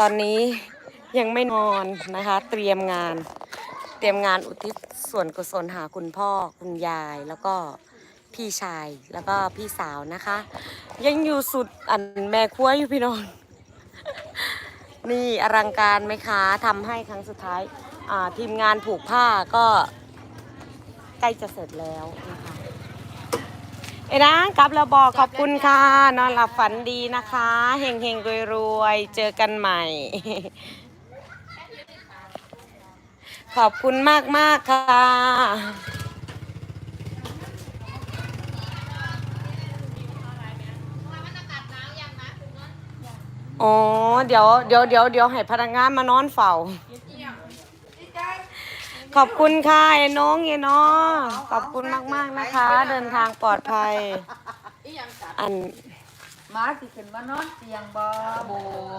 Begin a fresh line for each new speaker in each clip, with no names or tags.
ตอนนี้ยังไม่นอนนะคะ เตรียมงาน เตรียมงานอุทิศส่วนกุศลหาคุณพ่อคุณยายแล้วก็พี่ชายแล้วก็พี่สาวนะคะ ยังอยู่สุดอันแม่ครัวอยู่พี่น้อง นี่อลังการไหมคะทำให้ครั้งสุดท้ายทีมงานผูกผ้าก็ใกล้จะเสร็จแล้วนะคะ เอ้ยนะกลับแล้วบอกขอบคุณค่ะ นอนหลับฝันดีนะคะเฮงเฮงรวยรวยเจอกันใหม่ ขอบคุณมากมากค่ะอ๋อเดี๋ยวเดี๋ยวเดี๋ยวเดี๋ยวให้พนักงานมานอนเฝ้า ขอบคุณค่ะไอ้น้องไอ้น้องขอบคุณมากๆนะคะ เดินทางปลอดภัยอัน
มาสิขึ้นมานอนเตียงบ่โบ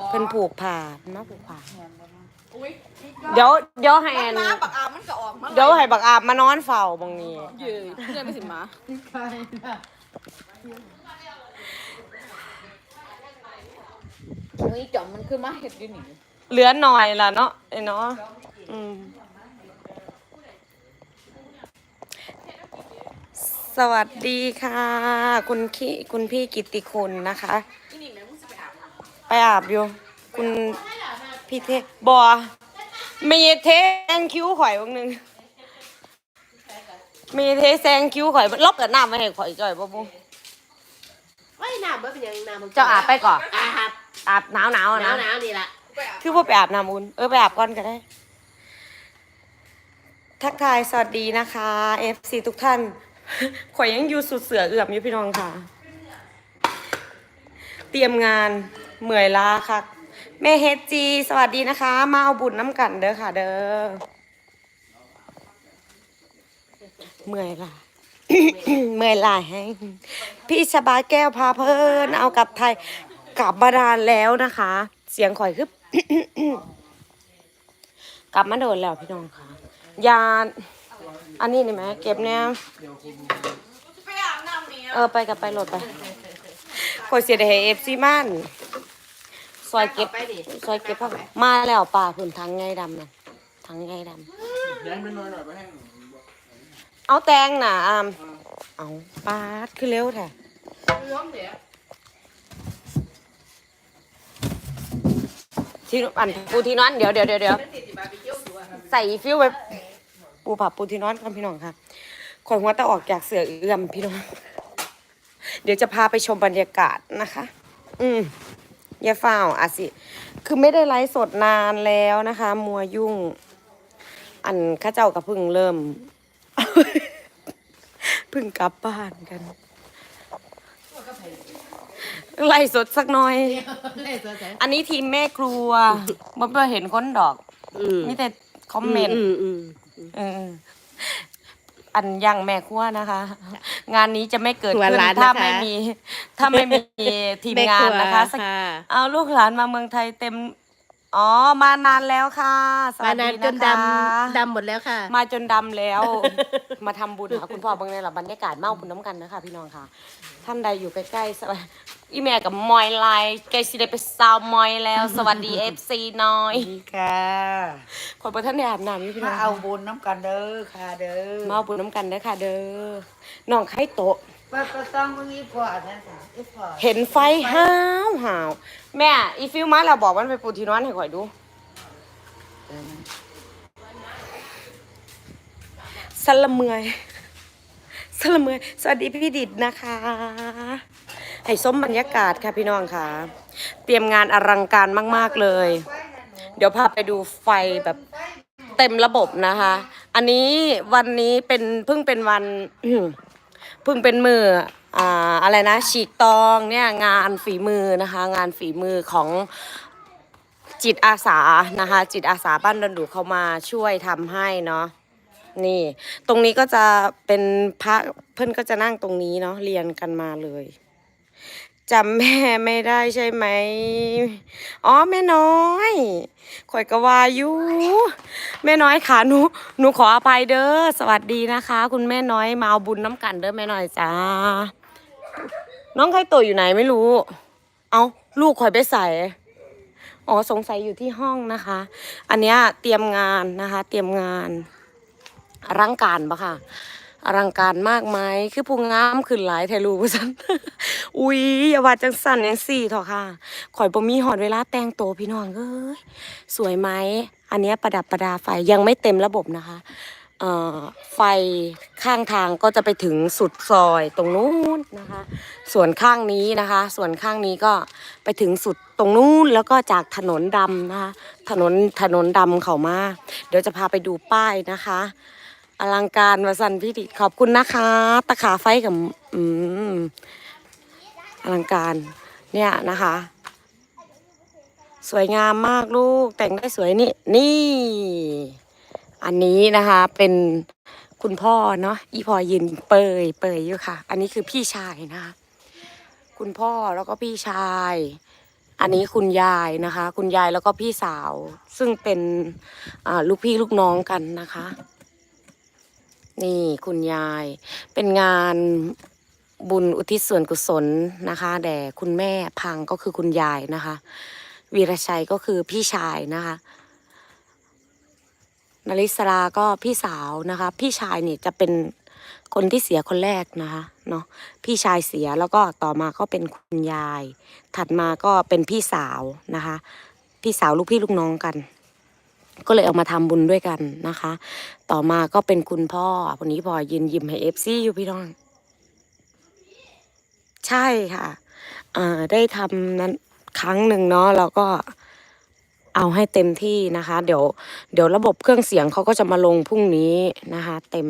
เพิ่นผูกผ่ามาผูกผ่าเดี๋ยวเดี๋ยวให้อัน
มาปักอามันก็ออกมา
เดี๋ยวให้บักอาบมานอนเฝ้าบางนี้
เยืยเพื่อนไม่สิมา
ใครน่ะ
อุ้ยจอมมันคือมาเห็ดอยู่นี่
เหลือหน่อยล่ะเนาะไอ้เนาะอืม สวัสดีค่ะ คุณขี้คุณพี่กิตติคุณนะคะ
นี่นี่แม่มึงจะไปอาบน้
ไปอาบอยู่ คุณพี่เทบอมีเทแซงคิ้วข่อยบางหนึงมีเทแซงคิ้วข่อยลบกับน้ำมาให้ข่อยจ่อยบ่บุ
ไม่น้ำบ่เป็นหยังน้ำมัน
เจ้าอาบไปก่อน
อาครับ
อาบหนาวหนาว
ห
ๆ
นาว
นะ
หนาวนี่ล่ะำ
ไปอาบ
คือพวกไปอาบน้ำอุ่นเออไปอาบก่อนก็ได้ ทักทายสวัสดีนะคะ FC ทุกท่าน ข่อยยังอยู่สุดเสือเอือมอยู่พี่น้องค่ะ เตรียมงานเหมื่อยลาค่ะแม่เฮจี สวัสดีนะคะ มาเอาบุญน้ำกันเด้อค่ะ เด้อเมื่อยลาเมื่อยลาแห้งพี่ชบาแก้วพาเพลินเอากลับไทยกลับมาดานแล้วนะคะ เสียงข่อยคือกลับมาโดนแล้วพี่น้องค่ะยาน อันนี้นี่ไหมเก็บเนี่ย
ไปอาบน้ำเนี่ย
เออไปกับไปโหลดไปข่อยเสียดายเอฟซีมันซอยเก็บ
ไปดิ
ซอยเก็บผักมาแล้วป่าผืนทั้งไงดำนะทั้งไงดำ
แดงไม่น้อยหน่อยไปให้
เอาแตงน่ะอามเอาปาดคือเร็วแท้
ร้องเดี๋ยว
ที่อันปูที่นอนเดี๋ยวเดี๋ยวเดี๋ยวเดี๋ยว
ติดอยู่บาร์บีคิวตัว
ใส่ฟิวไป ปูผับปูที่นอนกันพี่น้องค่ะข่อยหัวตะออกจากเสือเอื้อมพี่น้อง เดี๋ยวจะพาไปชมบรรยากาศนะคะ อืมอย่าเฝ้าวอาสิ คือไม่ได้ไลฟ์สดนานแล้วนะคะ มัวยุ่ง อันข้าเจ้ากับพึ่งเริ่มเพึ่งกลับบ้านกัน ไล่สดสักหน่อย
เลยตัวใส่
อันนี้ทีมแม่ครัวบ่ไปเห็นคนดอก
อืม
มีแต่คอมเมนต์
อืมอืม
เอออันยังแม่ครัวนะคะ งานนี้จะไม่เกิด
ครัว
ขึ้น
ร้าน
ถ้า
นะคะ
ไม่มี ถ้าไม่มีทีมงานนะคะสัก
แม่รัว
เอาลูกหลานมาเมืองไทยเต็ม อ๋อ มานานแล้วค่ะส
มา
วัส
นา
ดี
นจ
นะ
น
คะ
ดำดำหมดแล้วค่ะ
มาจนดำแล้ว มาทำบุญค่ะคุณพ่อเบางในหลับบรรยากาศเมาบุญน้ำกันนะคะพี่น้องค่ะ ท่านใดอยู่ใกล้ๆสวัสดีอีแม่กับมอยไลน์ใกล้สิได้ไปซาวมอยแล้ว สวัสดีเอฟซีน้อย
ดีค่ะ
คนประท่านได้อาบน้ำอยู่พี่น้
มา
อง
เอาบุญน้ำกันเด้อค่ะเด้อ
มาเอาบุญน้ำกันเด้อค่ะ เด้อน้องไข่โตะ
ป้าก็ต้องมึงอีกว่านะค่ะอีกว่า
เห็นไฟห้าวหาวแม่อีฟิวมาแล้วบอกมันไปปูที่นอนให้ข่อยดู สละเมอยสละเมอยสวัสดีพี่ดิดนะคะให้ส้มบรรยากาศค่ะพี่น้องค่ะ เตรียมงานอลังการมาก ๆเลย เดี๋ยวพาไปดูไฟแบบเต็มระบบนะคะ อันนี้วันนี้เป็นเพิ่งเป็นวัน เพิ่งเป็นมืออ่าอะไรนะฉีกตองเนี่ยงานฝีมือนะคะ งานฝีมือของจิตอาสานะคะ จิตอาสาบ้านดอนดูเขามาช่วยทำให้เนาะนี่ ตรงนี้ก็จะเป็นพระเพื่อนก็จะนั่งตรงนี้เนาะเรียนกันมาเลย จำแม่ไม่ได้ใช่ไหม อ๋อแม่น้อยข่อยกวาอยุแม่น้อยค่ะหนูหนูขออภัยเด้อสวัสดีนะคะ คุณแม่น้อยมาเอาบุญน้ำกันเด้อแม่น้อยจ้า น้องไข่โตอยู่ไหนไม่รู้ เอาลูกข่อยไปใส่อ๋อสงสัยอยู่ที่ห้องนะคะ อันเนี้ยเตรียมงานนะคะ เตรียมงานอลังการปะค่ะ อลังการมากไหมคือผู้งามขึ้นหลายไทรูซันอุ๊ยอย่าว่าจังสั่นยังสี่เถอะค่ะข่อยบ่มีหอดเวลาแต่งตัวพี่น้องเอ้ยสวยไหมอันนี้ประดับประดาไฟยังไม่เต็มระบบนะคะไฟข้างทางก็จะไปถึงสุดซอยตรงนู้นนะคะ ส่วนข้างนี้นะคะ ส่วนข้างนี้ก็ไปถึงสุดตรงนู้นแล้วก็จากถนนดำนะคะ ถนนถนนดำเขามา เดี๋ยวจะพาไปดูป้ายนะคะ อลังการวสันพิดิขอบคุณนะคะ ตะขาไฟกับอืมอลังการเนี่ยนะคะ สวยงามมากลูกแต่งได้สวยนี่ นี่ อันนี้นะคะเป็นคุณพ่อเนาะอีพอยืนเปยเปยอยู่ค่ะ อันนี้คือพี่ชายนะคะ คุณพ่อแล้วก็พี่ชาย อันนี้คุณยายนะคะ คุณยายแล้วก็พี่สาว ซึ่งเป็นลูกพี่ลูกน้องกันนะคะ นี่คุณยาย เป็นงานบุญอุทิศส่วนกุศลนะคะแด่คุณแม่พังก็คือคุณยายนะคะ วีรชัยก็คือพี่ชายนะคะนาริสราก็พี่สาวนะคะ พี่ชายนี่จะเป็นคนที่เสียคนแรกนะคะเนาะพี่ชายเสียแล้วก็ต่อมาก็เป็นคุณยาย ถัดมาก็เป็นพี่สาวนะคะ พี่สาวลูกพี่ลูกน้องกัน ก็เลยเอามาทำบุญด้วยกันนะคะ ต่อมาก็เป็นคุณพ่อวันนี้พอยืนยิ้มให้เอฟซีอยู่พี่น้อง ใช่ค่ะได้ทำนั้นครั้งหนึ่งเนาะแล้วก็เอาให้เต็มที่นะคะ เดี๋ยว เดี๋ยวระบบเครื่องเสียงเขาก็จะมาลงพรุ่งนี้นะคะ เต็ม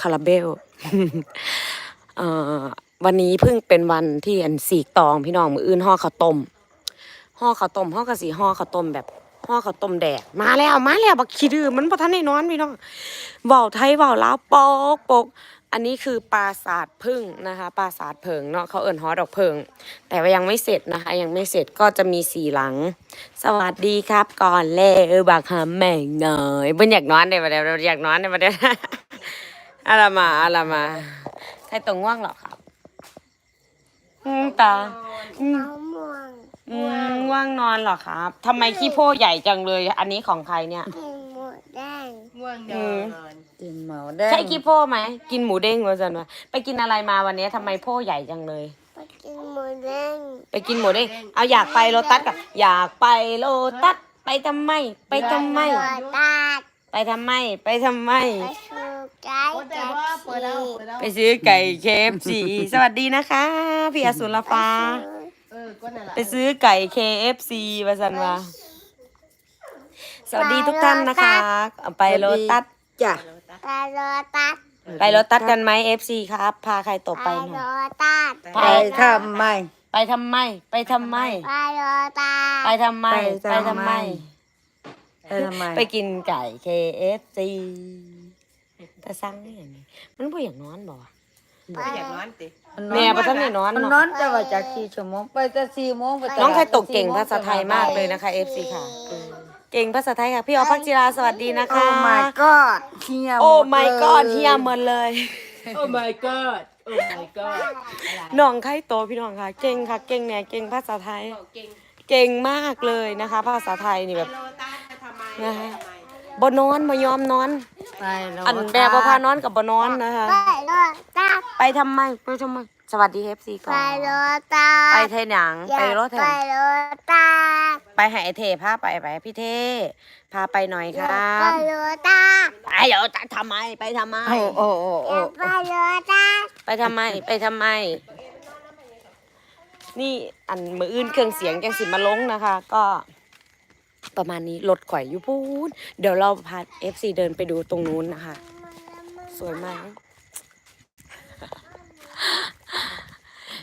คาราเบลวันนี้เพิ่งเป็นวันที่อันสีกตองพี่น้องมืออื่นห่อข้าวต้มห่อข้าวต้มห่อกระสีห่อข้าวต้มแบบ ห่อข้าวต้มแดกมาแล้วมาแล้วบักขี้ดื้อมันพอทันได้นอนพี่น้องเบาไทยเบาลาวโปกโปกอันนี้คือปราสาทพึ่งนะคะ ปราสาทเพิงเนาะเขาเอิ่นฮอดอกเพิง แต่ว่ายังไม่เสร็จนะคะ ยังไม่เสร็จก็จะมีสี่หลัง สวัสดีครับ ก่อนเลยบักหำแม่งหน่อยบนอยากนอนเดี๋ยวเดี๋ยวอยากนอนเดี๋ยวเดี๋ยวอะไรมาอะไรมาใครตรงง่วงหรอครับอืมตา อืมอืมง่วงนอนเหรอครับทำไมขี้โพใหญ่จังเลย อันนี้ของใครเนี่ย
ม่วง
อืม
กินหมูแดง
ใช่ขี้โพไหม กินหมูเด้งวะจันวะไปกินอะไรมาวันนี้ทำไมโพใหญ่จังเลยไปกินหมูเด้งเอาอยากไปโลตัสกับอยากไปโลตัสไปทำไม ไปทำไมไปทำไม ไปทำไม
แต่ว่าเปิดแล้วเปิดแล้ว
ไปซื้อไก่เคฟซีสวัสดีนะคะ พี่อสุรฟ้า
เออก็ นั่นแหละ
ไปซื้อไก่ KFC วาสันวาสวัสดีทุกท่านนะคะเอาไปโลตัส
จ้ะ
ไปโรตัส
ไปโลตัสกันไหม FC ครับ พาใครตก
ไป
ไปห
โร
น่อย
ตัส
ไป
ไปทำไม
ไปทำไม ไปทำไม
ไปโรตัส
ไปทำไม ไปทำไม
ไปทำไม
ไปกินไก่ KFC แต่สั่งได้ยังไงมันบ่อยากนอนบ่วะ
ไม่อยากนอนติ
แม่บ่ทันได้นอน
มันน
เนาะ
อนแต่ว่าจากสี่ชั่วโมงไปแต่สี่โมงไป
น้องใครตกเก่งภาษาไทยมากเลยนะคะ FC ค่ะ เก่งภาษาไทยค่ะ พี่ออฟพักจิราสวัสดีนะคะ
โอ้ my god เฮีย
โอ้ my
หดล
god เฮียหมดเลย
โอ้ my god โอ้ my god
น้องไข่โตพี่น้องค่ะ เก่งค่ะ เก่งเนี่ยเก่งภาษาไทย เก่งมากเลยนะคะ ภาษาไทยนี่แบบนะคะบนอนมายอมนอน
ไปแล้ว
อันแบบบ่พานอนกับบนอนนะคะ
ไปโรตัส
ไปทำไมไปทำไมสวัสดีเอฟซีก่อ
ไป
น
โรตัส
ไปเทหนังไปรถเถ
ไป
อะ
โรตัส
ไปหาไอเทพาไปไปพี่เทพาไปหน่อยครั
ไป
บ
โรตัส
ไปเดี๋ยวจะทำไมไปทำไม
โอ้โอ้โอ้โอ้
ไปโรตัส
ไปทำไมไปทำไม นี่อันมืออื่นเครื่องเสียงจังสิมาลงนะคะ ก็ประมาณนี้รถข่อยอยู่พูดเดี๋ยวเราพาเอฟซีเดินไปดูตรงนู้นนะคะ สวยมาก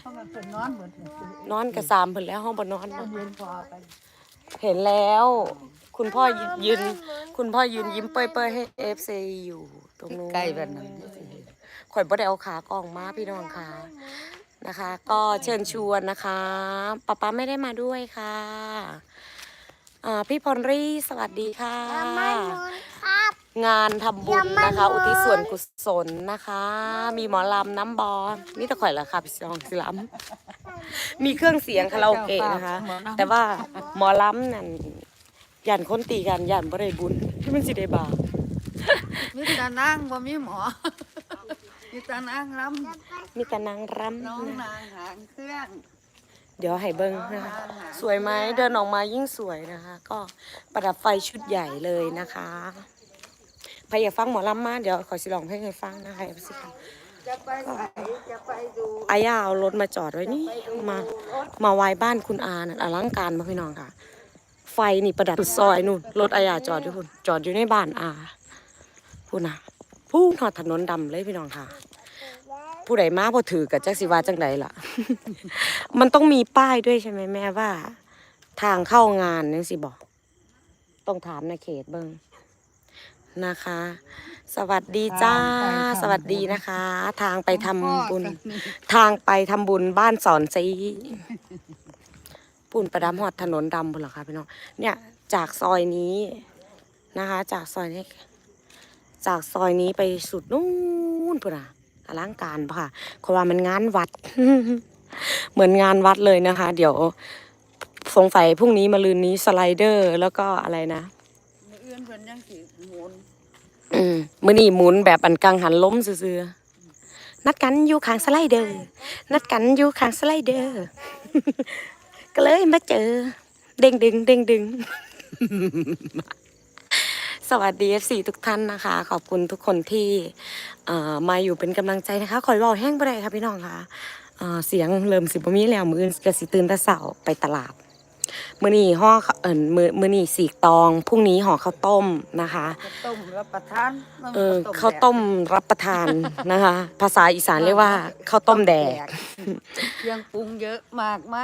มัน เป็นนอนเหมือน
นอนกระซามเพิ่นแล้วห้องบนนอนเนอะ
เรียนพอไป
เห็นแล้ว คุณพ่อยืน คุณพ่อยืนยิ้มเป้ยๆให้เอฟซีอยู่ ตรงนู้น
ใกล้แบบนั้น
ข่อยบ่ได้เอาขากองมาพี่น้องค่ะนะคะ ก็เชิญชวนนะคะป๊าป๊าไม่ได้มาด้วยค่ะ อ่าพี่พรรี่สวัสดีค่ะ
มาหนุนครับ
งานทำบุญนะคะ อุทิศส่วนกุศลนะคะ มีหมอลำน้ำบอมีแต่ข่อยละค่ะพี่น้องสิลำมีเครื่องเสียงคาราโอเกะนะคะ แต่ว่าหมอลำนั่นยันคนตีกันยันบ่ได้บุญที่มันสิได้บาป
มีแต่นางบ่มีหมอ มีแต่นางร
มีแต่นางรำ
น้องำ
นะ
นางหางเครื่อง
เดี๋ยวให้เบิ้งนะคะสวยไหมเดินออกมายิ่งสวยนะคะ ก็ประดับไฟชุดใหญ่เลยนะคะใค รอยากฟังหมอลำมาเดี๋ยวขอสิลองให้ใครฟังนะคะเอาสิค่ะ
จะไปไหนจะไปดู
อายาเอารถมาจอดไว้นี่มามาไว้บ้านคุณอานั่นอลังการมากพี่น้องค่ะ ไฟนี่ประดับซอยนู่นรถอายาจอดอยู่พุ่นจอดอยู่ในบ้านอาพูดนะพูดหอดถนนดำเลยพี่น้องค่ะ ผู้ใดมาพอถือกับจักสิวาจังใดล่ะ มันต้องมีป้ายด้วยใช่ไหมแม่ว่า ทางเข้างานนี่สิบอกต้องถามในเขตเบิง นะคะ สวัสดีจ้า สวัสดีนะคะ ทางไปทำบุญ ทางไปทำบุญบ้านสอนซีปุ่นประดำหอดถนนดำบุญเหรอคะพี่น้อง เนี่ยจากซอยนี้นะคะ จากซอยนี้ จากซอยนี้ไปสุดนู่นพุ่นอะอลังการปะค่ะเพราะว่ามันงานวัด เหมือนงานวัดเลยนะคะ เดี๋ยวสงสัยพรุ่งนี้มาลืนนี้สไลเดอร์ แล้วก็อะไรนะ
มื้ออื่นเพิ่นยังสิหมุน
อืมมือนี่หมุนแบบอันกังหันล้มซื่อๆนัดกันอยู่ข้างสไลเดอร์ นัดกันอยู่ข้างสไลเดอร์ ก็เลยมาเจอ เด้งดึงเด้งดึงสวัสดี FC ทุกท่านนะคะ ขอบคุณทุกคนที่เอ่อมาอยู่เป็นกำลังใจนะคะคอยบอกแห้งไปเลยค่ะพี่น้องคะเอ่อเสียงเริ่มสิบมีแล้วมืออื่นกสิตื่นต่เสาไปตลาด มือนี่ห่อข้าวเอิญมือมือนี่สีกตองพรุ่งนี้ห่อข้าวต้มนะคะ
ข้าวต้มรับประทานมัน
เออ
แดด
ข้าวต้มรับประทานนะคะ ภาษาอีสานเรียกว่าข้าวต้มแดก
เครื่องปรุงเยอะมากไหม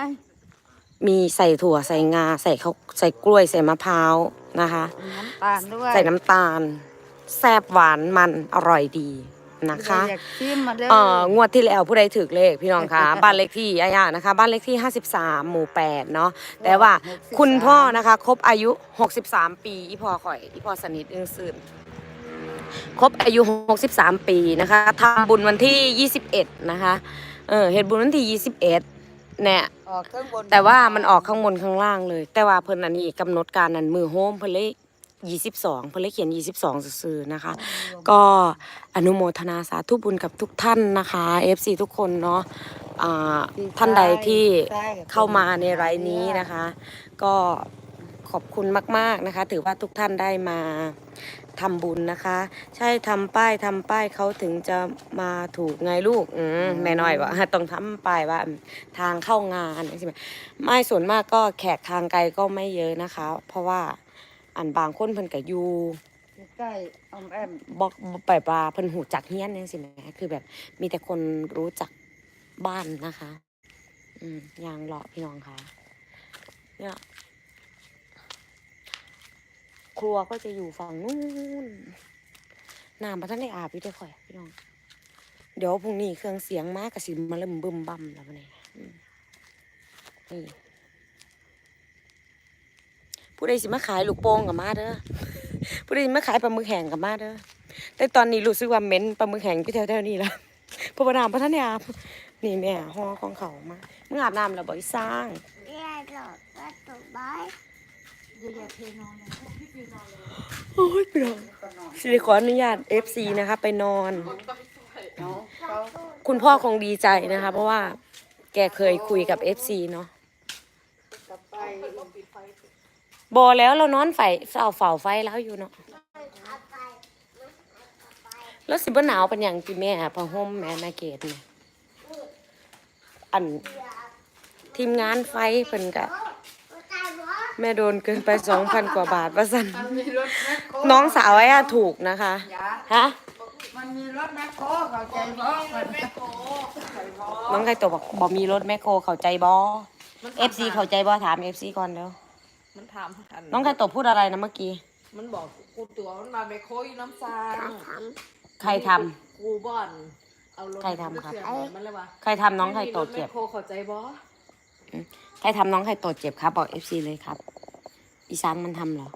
มีใส่ถั่วใส่งาใส่ข้าวใส่กล้วยใส่มะพร้าวนะคะ
มีน้ำตาลด้วย
ใส่น้ำตาล แซบหวานมันอร่อยดี นะคะ
อยากชิมมาเลย
เอ่องวดที่แล้วผู้ใดถือเลขพี่น้องคะบ้านเลขที่อาญานะคะ บ้านเลขที่ 53 หมู่ 8 เนาะแต่ว่าคุณพ่อนะคะครบอายุ 63 ปีอีพ่อข่อยอีพ่อสนิทอึ้งซื่นครบอายุ 63 ปีนะคะทำบุญวันที่ 21 นะคะเออเฮ็ดบุญวันที่ 21เนี่ย
ออกเครื่องบน
แต่ว่ามันออกข้างบนข้างล่างเลย แต่ว่าเพิ่นอันนี้กำหนดการนั้นมือโฮมเพิ่นเลย 22เพิ่นเลยเขียน 22ซื่อๆนะคะ ก็อนุโมทนาสาธุบุญกับทุกท่านนะคะ FC ทุกคนเนาะอ่าท่านใดที่เข้ามาในรายนี้นะคะ ก็ขอบคุณมาก ๆนะคะ ถือว่าทุกท่านได้มาทำบุญนะคะ ใช่ทำป้ายทำป้ายเขาถึงจะมาถูกไงลูกอืมแม่น้อยว่าต้องทำป้ายว่าทางเข้างานใช่ไหมไม่ส่วนมากก็แขกทางไกลก็ไม่เยอะนะคะ เพราะว่า อันบางคนเพิ่นก็อยู่
ใกล้ๆออมแอม
บอกไปปลาเพิ่นหูจักเฮียนจังซี่แหมคือแบบมีแต่คนรู้จักบ้านนะคะ อืมยางเลาะพี่น้องค่ะ เนี่ยครัวก็จะอยู่ฝั่งนู้นน้ำมาท่านได้อาบอยู่เด้อข่อยพี่น้อง เดี๋ยวพรุ่งนี้เครื่องเสียงมากกสิมาเริ่มบึมบัมแล้วเนี่ยนี่ ผู้ใดสิมาขายลูกโป่งกับมาเด้อผู้ใดสิมาขายปลาหมึกแห้งกับมาเด้อแต่ตอนนี้รู้สึกว่าเหม็นปลาหมึกแห้งไปแถวๆนี้แล้วเพราะว่าน้ำพระท่านได้อาบนี่แม่ห่อของเขามามึงอาบน้ำแล้วบ่อยสร้าง
เรียกหลอกก็ถูกบ้าย
โอ้ยพี่น้องสิริขออนุญาต FC นะคะ ไปนอน คุณพ่อคงดีใจนะคะ เพราะว่าแกเคยคุยกับ FC เนาะ บอแล้วเรานอนไฟเฝ้าเฝ้าไฟแล้วอยู่เนาะแล้วสิบ่หนาวเป็นอย่างที่แม่พะห่มแม่นาเกตเนี่ยอันทีมงานไฟเพิ่นกะแม่โดนเกินไปสองพันกว่าบาทว่าสัน
มีรถแมคโคร
น้องสาวไอ้อะถูกนะคะฮะ
มันมีรถแมคโครเข้าใจบ่น้
องไก่ตัวบอกบอมีรถแมคโครเข้าใจบอเอฟซีเข้าใจบอถามเอฟซีก่อนเด้อ
มันถามอัน
น้องไก่ตัวพูดอะไรนะเมื่อกี้
มันบอกกูตัวมันมาไปโคยน้ำซาง
ใครทำ
กูบ่อนเอารถ
ใครทำครับ
เชื่อมมันเลยว่า
ใครทำน้องไข่โตเจ็บ
โคเข้าใจบ่
ใครทำน้องไข่โตเจ็บครับ บอกเอฟซีเลยครับ อีสานมันทำเหรอ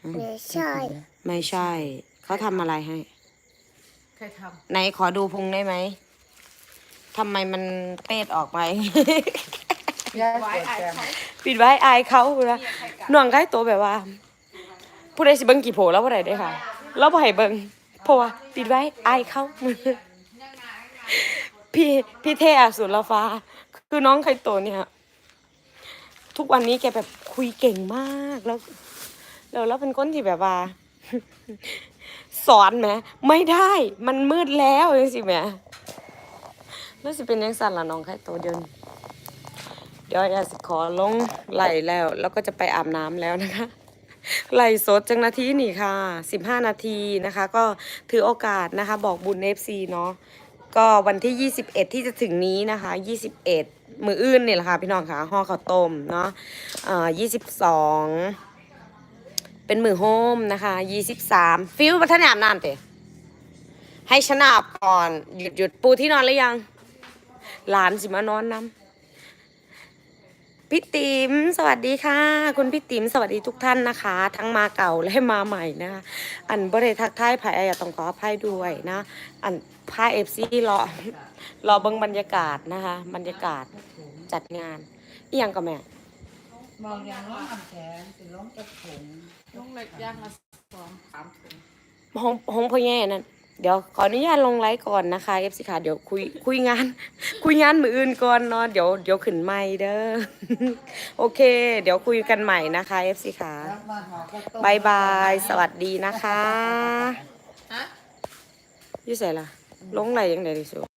ไม่ใช่
ไม่ใช่ เขาทำอะไรให้
ใครท
ไหนขอดูพุงได้ไหมทำไมมันเป็ดออกไป
ย่าำ
ไว้
เปิด
ไอ้
แกม
เขา
ปิดไว้อายเขานะน้องใกล้ตัวแบบว่า ผู้ใดสิเบิ่งกี่โผล่แล้วผู้ใดได้ค่ะแล้วบ่ให้เบิ่งเพราะว่าปิดไว้อายเขาพี่พี่เทอสุรฟ้า คือน้องไคโตเนี่ย ทุกวันนี้แกแบบคุยเก่งมากแล้วแล้วแล้วเป็นคนที่แบบว่า สอนไหมไม่ได้มันมืดแล้วยังสิแหมแล้วสิเป็นยังสั่นละน้องไคโตเดี๋ยวนี้ เดี๋ยวอยากสิขอลงไหลแล้ว แล้วก็จะไปอาบน้ำแล้วนะคะไหลสดจังนาทีนี่ค่ะ 15 นาทีนะคะ ก็ถือโอกาสนะคะ บอกบุญเอฟซีเนาะก็วันที่ 21 ที่จะถึงนี้นะคะ 21 มืออื่นเนี่ยแหละค่ะ พี่น้องค่ะห่อข้าวต้มเนาะอ่อ22 เป็นมือโฮมนะคะ 23 ฟิวบัฒนอาบน้ำเตะให้ชนะอาบก่อน หยุดหยุดปูที่นอนหรือยัง หลานสิมานอนน้ำ พี่ติ๋มสวัสดีค่ะ คุณพี่ติ๋มสวัสดีทุกท่านนะคะ ทั้งมาเก่าและมาใหม่นะคะอันบริทักทายไผ่อะต้องขออภัยด้วยนะ อันพาเอฟซีรอรอเบิ่งบรรยากาศนะคะ บรรยากาศจัดงานอีหยังกับแม่
มองอย่างน้องทำแขนสิล้มกระถง
น้องเล็กย่างมาสองสามถุง
ห้องห้องพ่อแย่นั่น เดี๋ยวขออนุญาตลงไลฟ์ก่อนนะคะเอฟซีค่ะเดี๋ยวคุยคุยงาน คุยงานมืออื่นก่อนเนาะเดี๋ยวเดี๋ยวขึ้นไม่เด้อโอเค เดี๋ยวคุยกันใหม่นะคะเอฟซีค่ะ
รับมาหอกระต้ม
บายบายสวัสดีนะคะ
ฮะ
อยี่ใส่ละลงไหลยังไงดิสุ